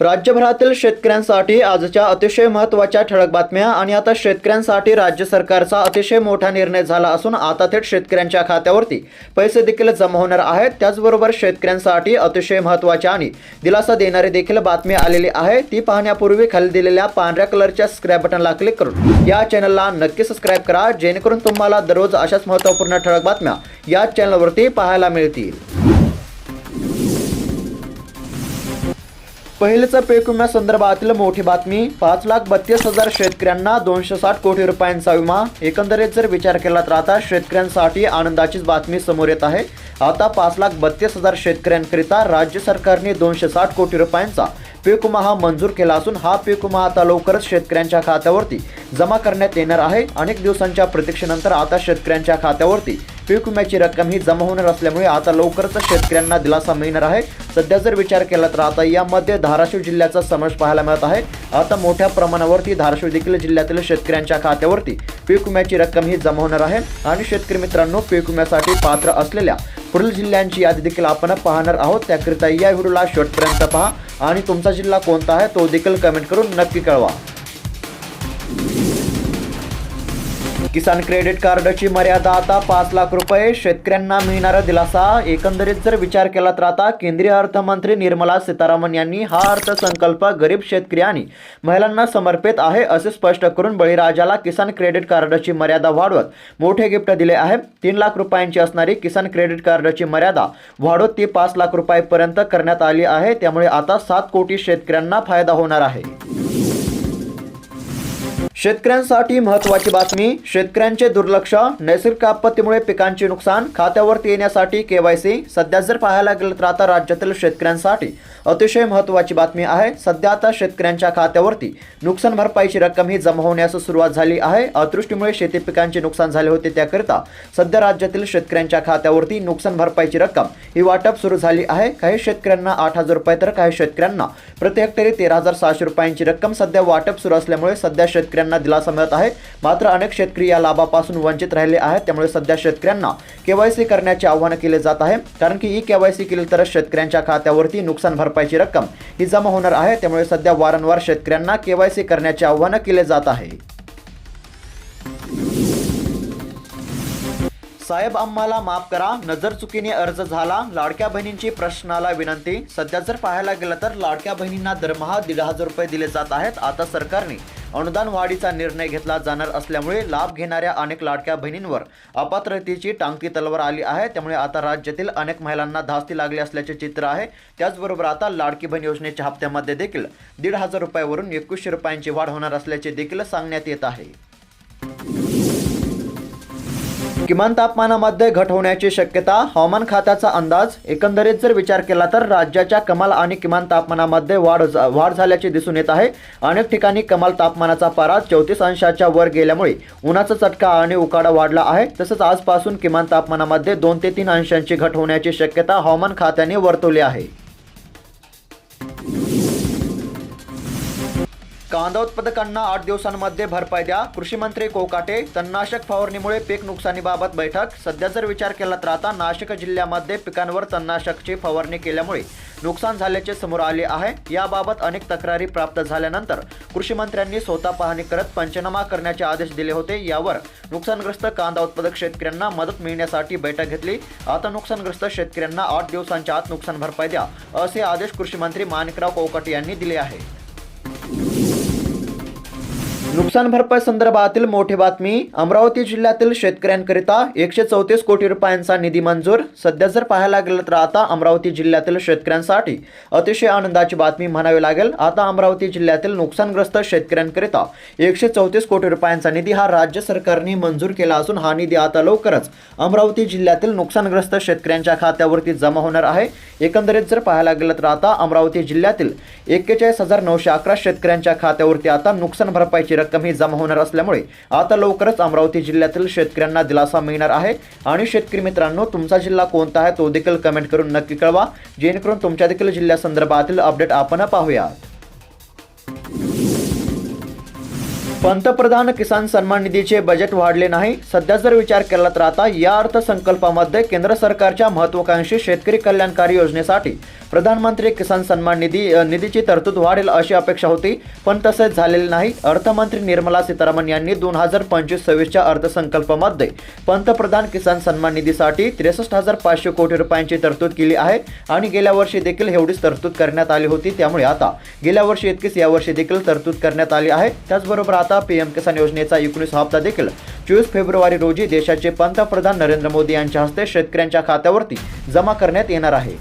राज्यभरातील शेतकऱ्यांसाठी आजच्या अतिशय महत्त्वाच्या ठळक बातम्या आणि आता शेतकऱ्यांसाठी राज्य सरकारचा अतिशय मोठा निर्णय झाला असून आता थेट शेतकऱ्यांच्या खात्यावरती पैसे देखील जमा होणार आहेत. त्याचबरोबर शेतकऱ्यांसाठी अतिशय महत्त्वाच्या आणि दिलासा देणारी देखील बातमी आलेली आहे. ती पाहण्यापूर्वी खाली दिलेल्या पांढऱ्या कलरच्या सबस्क्राईब बटनला क्लिक करून या चॅनलला नक्की सबस्क्राईब करा जेणेकरून तुम्हाला दररोज अशाच महत्त्वपूर्ण ठळक बातम्या या चॅनलवरती पाहायला मिळतील. पहिलेचं पीक विम्या संदर्भातील मोठी बातमी पाच लाख बत्तीस हजार शेतकऱ्यांना दोनशे साठ कोटी रुपयांचा विमा. एकंदरीत जर विचार केला तर आता शेतकऱ्यांसाठी आनंदाचीच बातमी समोर येत आहे. आता पाच लाख बत्तीस हजार शेतकऱ्यांकरिता राज्य सरकारने दोनशे साठ कोटी रुपयांचा पीक विमा हा मंजूर केला असून हा पीक विमा आता लवकरच शेतकऱ्यांच्या खात्यावरती जमा करण्यात येणार आहे. अनेक दिवसांच्या प्रतीक्षेनंतर आता शेतकऱ्यांच्या खात्यावरती पीक विम्याची रक्कम ही जमा होणार असल्यामुळे आता लवकरच शेतकऱ्यांना दिलासा मिळणार आहे. सध्या जर विचार केला तर आता यामध्ये धाराशिव जिल्ह्याचा समावेश पाहायला मिळत आहे. आता मोठ्या प्रमाणावरती धाराशिव देखील जिल्ह्यातील शेतकऱ्यांच्या खात्यावरती पीक विम्याची रक्कम ही जमा होणार आहे. आणि शेतकरी मित्रांनो पीक विम्यासाठी पात्र असलेल्या पुढील जिल्ह्यांची यादी देखील आपण पाहणार आहोत. त्याकरिता या व्हिडिओला शेवटपर्यंत पहा. आणि तुमचा जिल्हा कोणता आहे तो देखील कमेंट करून नक्की कळवा. किसान क्रेडिट कार्डची मर्यादा आता पाच लाख रुपये. शेतकऱ्यांना मिळणारा दिलासा. एकंदरीत जर विचार केला तर आता केंद्रीय अर्थमंत्री निर्मला सीतारामन यांनी हा अर्थसंकल्प गरीब शेतकरी आणि महिलांना समर्पित आहे असे स्पष्ट करून बळीराजाला किसान क्रेडिट कार्डची मर्यादा वाढवत मोठे गिफ्ट दिले आहे. तीन लाख रुपयांची असणारी किसान क्रेडिट कार्डची मर्यादा वाढवत ती पाच लाख रुपयापर्यंत करण्यात आली आहे. त्यामुळे आता सात कोटी शेतकऱ्यांना फायदा होणार आहे. शेतकऱ्यांसाठी महत्त्वाची बातमी शेतकऱ्यांचे दुर्लक्ष नैसर्गिक आपत्तीमुळे पिकांचे नुकसान खात्यावरती येण्यासाठी केवायसी सध्या जर पाहायला गेलं तर आता राज्यातील शेतकऱ्यांसाठी अतिशय महत्त्वाची बातमी आहे. सध्या आता शेतकऱ्यांच्या खात्यावरती नुकसान भरपाईची रक्कम ही जमा होण्यास सुरुवात झाली आहे. अतिवृष्टीमुळे शेती पिकांचे नुकसान झाले होते त्याकरिता सध्या राज्यातील शेतकऱ्यांच्या खात्यावरती नुकसान भरपाईची रक्कम ही वाटप सुरू झाली आहे. काही शेतकऱ्यांना आठ हजार रुपये तर काही शेतकऱ्यांना प्रति हेक्टरी तेरा हजार सहाशे रुपयांची रक्कम सध्या वाटप सुरू असल्यामुळे सध्या शेतकऱ्यांना दिलासा मिळत आहे. मात्र अनेक शेतकरी या लाभापासून वंचित राहिले आहेत. त्यामुळे सध्या शेतकऱ्यांना केवायसी करण्याचे आवाहन केले जात आहे. कारण की ई केवायसी केली तरच शेतकऱ्यांच्या खात्यावरती नुकसान भरपाईची रक्कम ही जमा होणार आहे. त्यामुळे सध्या वारंवार शेतकऱ्यांना केवायसी करण्याचे आवाहन केले जात आहे. साहेब आम्हाला माफ करा. नजर चुकीने अर्ज झाला. लाडक्या बहिणींची प्रश्नाला विनंती. सध्या जर पाहायला गेलं तर लाडक्या बहिणींना दरमहा दीड हजार रुपये दिले जात आहेत. आता सरकारने अनुदान वाढीचा निर्णय घेतला जाणार असल्यामुळे लाभ घेणाऱ्या अनेक लाडक्या बहिणींवर अपात्रतेची टांगती तलवार आली आहे. त्यामुळे आता राज्यातील अनेक महिलांना धास्ती लागली असल्याचे चित्र आहे. त्याचबरोबर आता लाडकी बहीण योजनेच्या हप्त्यामध्ये देखील दीड हजार रुपयावरून एकवीसशे रुपयांची वाढ होणार असल्याचे देखील सांगण्यात येत आहे. किमान तापमानामध्ये घट होण्याची शक्यता हवामान खात्याचा अंदाज एकंदरीत जर विचार केला तर राज्याच्या कमाल आणि किमान तापमानामध्ये वाढ वाढ झाल्याचे दिसून येत आहे. अनेक ठिकाणी कमाल तापमानाचा पारा चौतीस अंशाच्या वर गेल्यामुळे उन्हाचा चटका आणि उकाडा वाढला आहे. तसंच आजपासून किमान तापमानामध्ये दोन ते तीन अंशांची घट होण्याची शक्यता हवामान खात्याने वर्तवली आहे. कांदा उत्पादकांना आठ दिवसांमध्ये भरपाई द्या कृषी मंत्री कोकाटे तणनाशक फवारणीमुळे पीक नुकसानीबाबत बैठक. सध्या जर विचार केला तर आता नाशिक जिल्ह्यामध्ये पिकांवर तणनाशकची फवारणी केल्यामुळे नुकसान झाल्याचे समोर आले आहे. याबाबत अनेक तक्रारी प्राप्त झाल्यानंतर कृषी मंत्र्यांनी स्वतः पाहणी करत पंचनामा करण्याचे आदेश दिले होते. यावर नुकसानग्रस्त कांदा उत्पादक शेतकऱ्यांना मदत मिळण्यासाठी बैठक घेतली. आता नुकसानग्रस्त शेतकऱ्यांना आठ दिवसांच्या आत नुकसान भरपाई द्या असे आदेश कृषी मंत्री माणिकराव कोकाटे यांनी दिले आहे. नुकसान भरपाई संदर्भातील मोठी बातमी अमरावती जिल्ह्यातील शेतकऱ्यांकरिता एकशे चौतीस कोटी रुपयांचा निधी मंजूर. सध्या जर पाहायला गेलं तर आता अमरावती जिल्ह्यातील शेतकऱ्यांसाठी अतिशय आनंदाची बातमी म्हणावी लागेल. आता अमरावती जिल्ह्यातील नुकसानग्रस्त शेतकऱ्यांकरिता एकशे चौतीस कोटी रुपयांचा निधी हा राज्य सरकारने मंजूर केला असून हा निधी आता लवकरच अमरावती जिल्ह्यातील नुकसानग्रस्त शेतकऱ्यांच्या खात्यावरती जमा होणार आहे. एकंदरीत जर पाहायला गेलं तर आता अमरावती जिल्ह्यातील एक्केचाळीस हजार नऊशे अकरा शेतकऱ्यांच्या खात्यावरती आता नुकसान भरपाईची रक्कम ही जमा होणार असल्यामुळे आता लवकरच अमरावती जिल्ह्यातील शेतकऱ्यांना दिलासा मिळणार आहे. आणि शेतकरी मित्रांनो तुमचा जिल्हा कोणता आहे तो देखील कमेंट करून नक्की कळवा. जेणेकरून तुमच्या देखील जिल्ह्यासंदर्भातील अपडेट आपण पाहूयात. पंतप्रधान किसान सन्मान निधीचे बजेट वाढले नाही. सध्या जर विचार केला तर आता या अर्थसंकल्पामध्ये केंद्र सरकारच्या महत्वाकांक्षी शेतकरी कल्याणकारी योजनेसाठी प्रधानमंत्री किसान सन्मान निधी निधीची तरतूद वाढेल अशी अपेक्षा होती पण तसे झालेले नाही. अर्थमंत्री निर्मला सीतारामन यांनी दोन हजार पंचवीस सव्वीसच्या अर्थसंकल्पामध्ये पंतप्रधान किसान सन्मान निधीसाठी त्रेसष्ट हजार पाचशे कोटी रुपयांची तरतूद केली आहे आणि गेल्या वर्षी देखील एवढीच तरतूद करण्यात आली होती. त्यामुळे आता गेल्या वर्षी इतकीच यावर्षी देखील तरतूद करण्यात आली आहे. त्याचबरोबर आता पीएम किसान योजनेचा एकोणीस हप्ता देखील चोवीस फेब्रुवारी रोजी देशाचे पंतप्रधान नरेंद्र मोदी यांच्या हस्ते शेतकऱ्यांच्या खात्यावरती जमा करण्यात येणार आहे.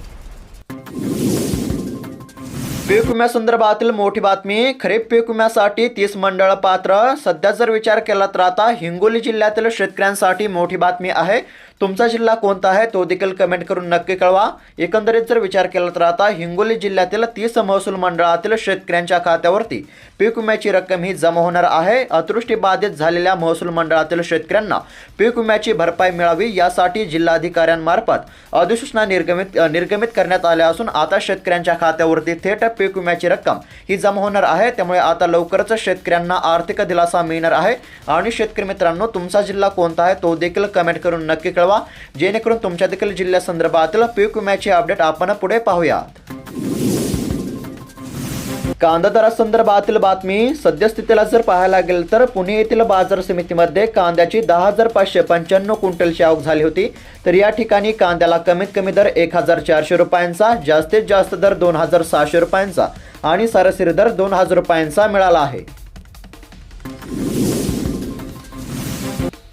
पीक विम्यासंदर्भातील मोठी बातमी खरीप पीक विम्यासाठी तीस मंडळ पात्र. सध्या जर विचार केला तर आता हिंगोली जिल्ह्यातील शेतकऱ्यांसाठी मोठी बातमी आहे. तुमचा जिल्हा कोणता आहे तो देखील कमेंट करून नक्की कळवा. एकंदरीत जर विचार केला तर आता हिंगोली जिल्ह्यातील तीस महसूल मंडळातील शेतकऱ्यांच्या खात्यावरती पीक विम्याची रक्कम ही जमा होणार आहे. अतृष्टी बाधित झालेल्या महसूल मंडळातील शेतकऱ्यांना पीक विम्याची भरपाई मिळावी यासाठी जिल्हाधिकाऱ्यांमार्फत अधिसूचना निर्गमित निर्गमित करण्यात आल्या असून आता शेतकऱ्यांच्या खात्यावरती थेट पीक विम्याची रक्कम ही जमा होणार आहे. त्यामुळे आता लवकरच शेतकऱ्यांना आर्थिक दिलासा मिळणार आहे. आणि शेतकरी मित्रांनो तुमचा जिल्हा कोणता आहे तो देखील कमेंट करून नक्की कळवा. जेणेकरून तुमच्या देखील जिल्ह्यासंदर्भातील पीक विम्याचे अपडेट आपण पुढे पाहूयात. कांदा दरासंदर्भातील बातमी सद्यस्थितीला जर पाहायला गेलं तर पुणे येथील बाजार समितीमध्ये कांद्याची दहा हजार पाचशे पंच्याण्णव क्विंटलची आवक झाली होती. तर या ठिकाणी कांद्याला कमीत कमी दर एक हजार चारशे रुपयांचा जास्तीत जास्त दर दोन हजार सहाशे रुपयांचा आणि सरासरी दर दोन हजार रुपयांचा मिळाला आहे.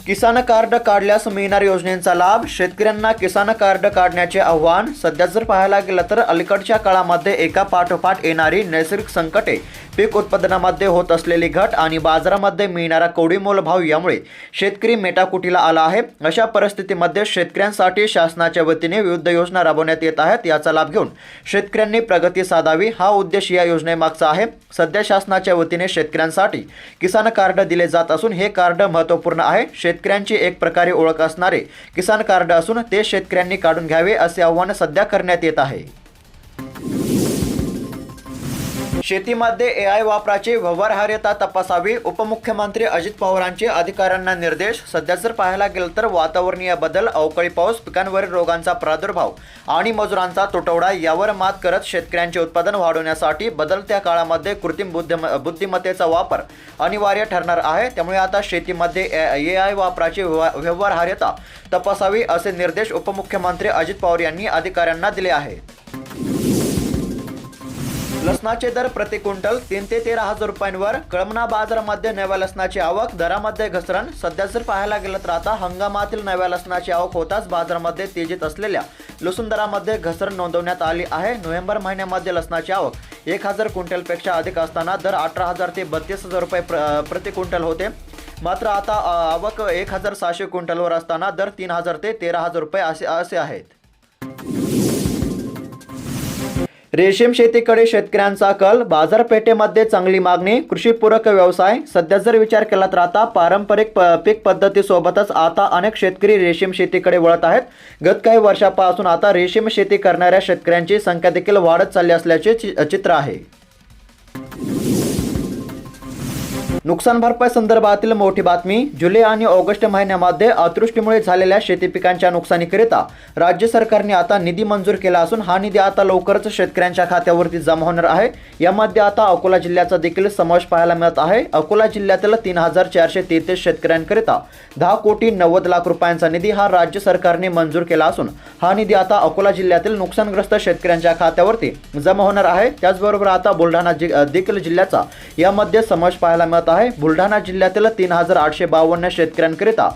किसान कार्ड काढल्यास मिळणार योजनेचा लाभ. शेतकऱ्यांना किसान कार्ड काढण्याचे आव्हान. सध्या जर पाहायला गेलं तर अलीकडच्या काळामध्ये एका पाठोपाठ येणारी नैसर्गिक संकटे पीक उत्पादनामध्ये होत असलेली घट आणि बाजारामध्ये मिळणारा कोडी मोलभाव यामुळे शेतकरी मेटाकुटीला आला आहे. अशा परिस्थितीमध्ये शेतकऱ्यांसाठी शासनाच्या वतीने विविध योजना राबवण्यात येत आहेत. याचा लाभ घेऊन शेतकऱ्यांनी प्रगती साधावी. हा उद्देश या योजनेमागचा आहे. सध्या शासनाच्या वतीने शेतकऱ्यांसाठी किसान कार्ड दिले जात असून हे कार्ड महत्त्वपूर्ण आहे. शेतकऱ्यांची एक प्रकारे ओळख असणारे किसान कार्ड असून ते शेतकऱ्यांनी काढून घ्यावे असे आव्हान सध्या करण्यात येत आहे. शेतीमध्ये ए आय वापराची व्यवहार्यता तपासावी उपमुख्यमंत्री अजित पवारांचे अधिकाऱ्यांना निर्देश. सध्या जर पाहायला गेलं तर वातावरणीय बदल अवकाळी पाऊस पिकांवरील रोगांचा प्रादुर्भाव आणि मजुरांचा तुटवडा यावर मात करत शेतकऱ्यांचे उत्पादन वाढवण्यासाठी बदलत्या काळामध्ये कृत्रिम बुद्धिम बुद्धिमत्तेचा वापर अनिवार्य ठरणार आहे. त्यामुळे आता शेतीमध्ये ए आय वापराची व्यवहार- व्यवहार्यता तपासावी असे निर्देश उपमुख्यमंत्री अजित पवार यांनी अधिकाऱ्यांना दिले आहेत लसणाचे दर प्रति क्विंटल तीन ते तेरा हजार रुपयांवर. कळमना बाजारामध्ये नव्या लसणाची आवक दरामध्ये घसरण. सध्या जर पाहायला गेलं तर आता हंगामातील नव्या लसणाची आवक होताच बाजारामध्ये तेजीत असलेल्या लसूण दरामध्ये घसरण नोंदवण्यात आली आहे. नोव्हेंबर महिन्यामध्ये लसणाची आवक एक हजार क्विंटलपेक्षा अधिक असताना दर अठरा हजार ते बत्तीस हजार रुपये प्र प्रति क्विंटल होते. मात्र आता आवक एक हजार सहाशे क्विंटलवर असताना दर तीन हजार ते तेरा हजार रुपये असे असे आहेत. रेशीम शेतीकडे शेतकऱ्यांचा कल. बाजारपेठेमध्ये चांगली मागणी. कृषीपूरक व्यवसाय. सध्या जर विचार केला तर आता पारंपरिक प- पीक पद्धतीसोबतच आता अनेक शेतकरी रेशीम शेतीकडे वळत आहेत. गत काही वर्षापासून आता रेशीम शेती करणाऱ्या शेतकऱ्यांची संख्या देखील वाढत चालली असल्याचे चि- चित्र आहे. नुकसान भरपाई संदर्भातील मोठी बातमी जुलै आणि ऑगस्ट महिन्यामध्ये अतिवृष्टीमुळे झालेल्या शेती पिकांच्या नुकसानीकरिता राज्य सरकारने आता निधी मंजूर केला असून हा निधी आता लवकरच शेतकऱ्यांच्या खात्यावरती जमा होणार आहे. यामध्ये आता अकोला जिल्ह्याचा देखील समावेश पाहायला मिळत आहे. अकोला जिल्ह्यातील तीन हजार चारशे तेहतीस शेतकऱ्यांकरिता दहा कोटी नव्वद लाख रुपयांचा निधी हा राज्य सरकारने मंजूर केला असून हा निधी आता अकोला जिल्ह्यातील नुकसानग्रस्त शेतकऱ्यांच्या खात्यावरती जमा होणार आहे. त्याचबरोबर आता बुलढाणा जि देखील जिल्ह्याचा यामध्ये समावेश पाहायला मिळत आहे. बुलढाणा जिल्ह्यातील तीन हजार आठशे बावन्न शेतकऱ्यांकरिता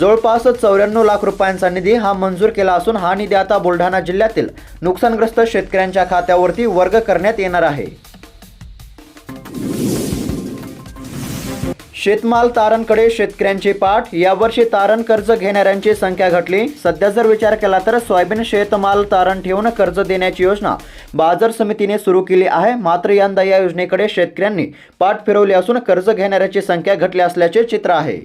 जवळपास चौऱ्याण्णव लाख रुपयांचा निधी हा मंजूर केला असून हा निधी आता बुलढाणा जिल्ह्यातील नुकसानग्रस्त शेतकऱ्यांच्या खात्यावरती वर्ग करण्यात येणार आहे. शेतमाल तारणकडे शेतकऱ्यांची पाठ. यावर्षी तारण कर्ज घेणाऱ्यांची संख्या घटली. सध्या जर विचार केला तर सोयाबीन शेतमाल तारण ठेवून कर्ज देण्याची योजना बाजार समितीने सुरू केली आहे. मात्र यंदा या योजनेकडे शेतकऱ्यांनी पाठ फिरवली असून कर्ज घेणाऱ्याची संख्या घटली असल्याचे चित्र आहे.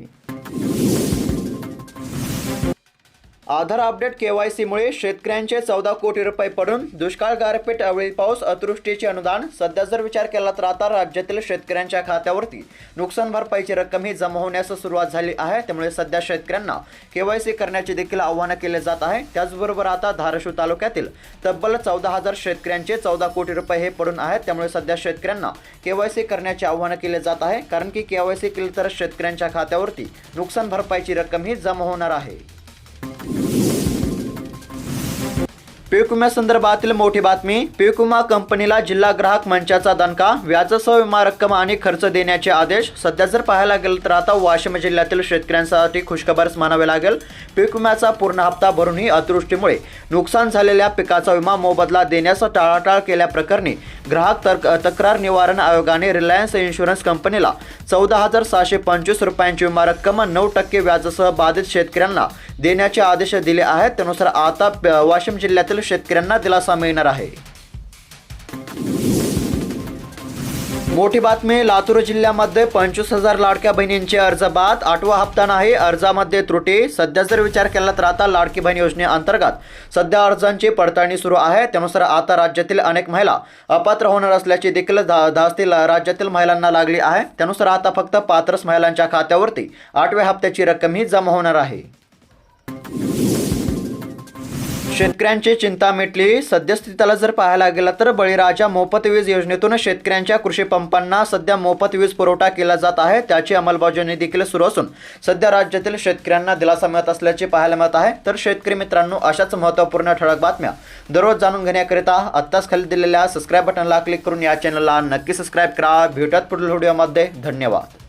आधार अपडेट केवायसीमुळे शेतकऱ्यांचे चौदा कोटी रुपये पडून दुष्काळ गारपीट अवेळी पाऊस अतृष्टीचे अनुदान सध्या जर विचार केला तर आता राज्यातील शेतकऱ्यांच्या खात्यावरती नुकसान भरपाईची रक्कम ही जमा होण्यास सुरुवात झाली आहे. त्यामुळे सध्या शेतकऱ्यांना केवायसी करण्याचे देखील आव्हान केले जात आहे. त्याचबरोबर आता धाराशिव तालुक्यातील तब्बल चौदा हजार शेतकऱ्यांचे चौदा कोटी रुपये हे पडून आहेत. त्यामुळे सध्या शेतकऱ्यांना केवायसी करण्याचे आव्हान केले जात आहे. कारण की केवायसी केली तर शेतकऱ्यांच्या खात्यावरती नुकसान भरपाईची रक्कम ही जमा होणार आहे. Thank you. पीक विम्यासंदर्भातील मोठी बातमी पीक विमा कंपनीला जिल्हा ग्राहक मंचाचा दणका व्याजासह विमा रक्कम आणि खर्च देण्याचे आदेश. सध्या जर पाहायला गेलं तर आता वाशिम जिल्ह्यातील शेतकऱ्यांसाठी खुशखबरच मानावे लागेल. पीक विम्याचा पूर्ण हप्ता भरूनही अतिवृष्टीमुळे नुकसान झालेल्या पिकाचा विमा मोबदला देण्यास टाळाटाळ केल्याप्रकरणी ग्राहक तर्क तक्रार निवारण आयोगाने रिलायन्स इन्शुरन्स कंपनीला चौदा हजार सहाशे पंचवीस रुपयांची विमा रक्कम नऊ टक्के व्याजासह बाधित शेतकऱ्यांना देण्याचे आदेश दिले आहेत. त्यानुसार आता वाशिम जिल्ह्यातील शेतकऱ्यांना दिलासा मिळणार आहे. मोठी बातमी लातूर जिल्ह्यामध्ये पंचवीस हजार लाडक्या बहिणींचे अर्ज बाद आठवा हप्ता नाही अर्जामध्ये त्रुटी. सध्या जर विचार केला तर आता लाडकी बहीण योजनेअंतर्गत सध्या अर्जांची पडताळणी सुरू आहे. त्यानुसार आता राज्यातील अनेक महिला अपात्र होणार असल्याची देखील धा धास्ती राज्यातील महिलांना लागली आहे. त्यानुसार आता फक्त पात्रच महिलांच्या खात्यावरती आठव्या हप्त्याची रक्कम ही जमा होणार आहे. शेतकऱ्यांची चिंता मिटली. सद्यस्थितीला जर पाहायला गेला तर बळीराजा मोफत वीज योजनेतून शेतकऱ्यांच्या कृषी पंपांना सध्या मोफत वीज पुरवठा केला जात आहे. त्याची अंमलबजावणी देखील सुरू असून सध्या राज्यातील शेतकऱ्यांना दिलासा मिळत असल्याचे पाहायला मिळत आहे. तर शेतकरी मित्रांनो अशाच महत्त्वपूर्ण ठळक बातम्या दररोज जाणून घेण्याकरिता आत्ताच खाली दिलेल्या सबस्क्राईब बटनला क्लिक करून या चॅनलला नक्की सबस्क्राईब करा. भेटत पुढील व्हिडिओमध्ये धन्यवाद.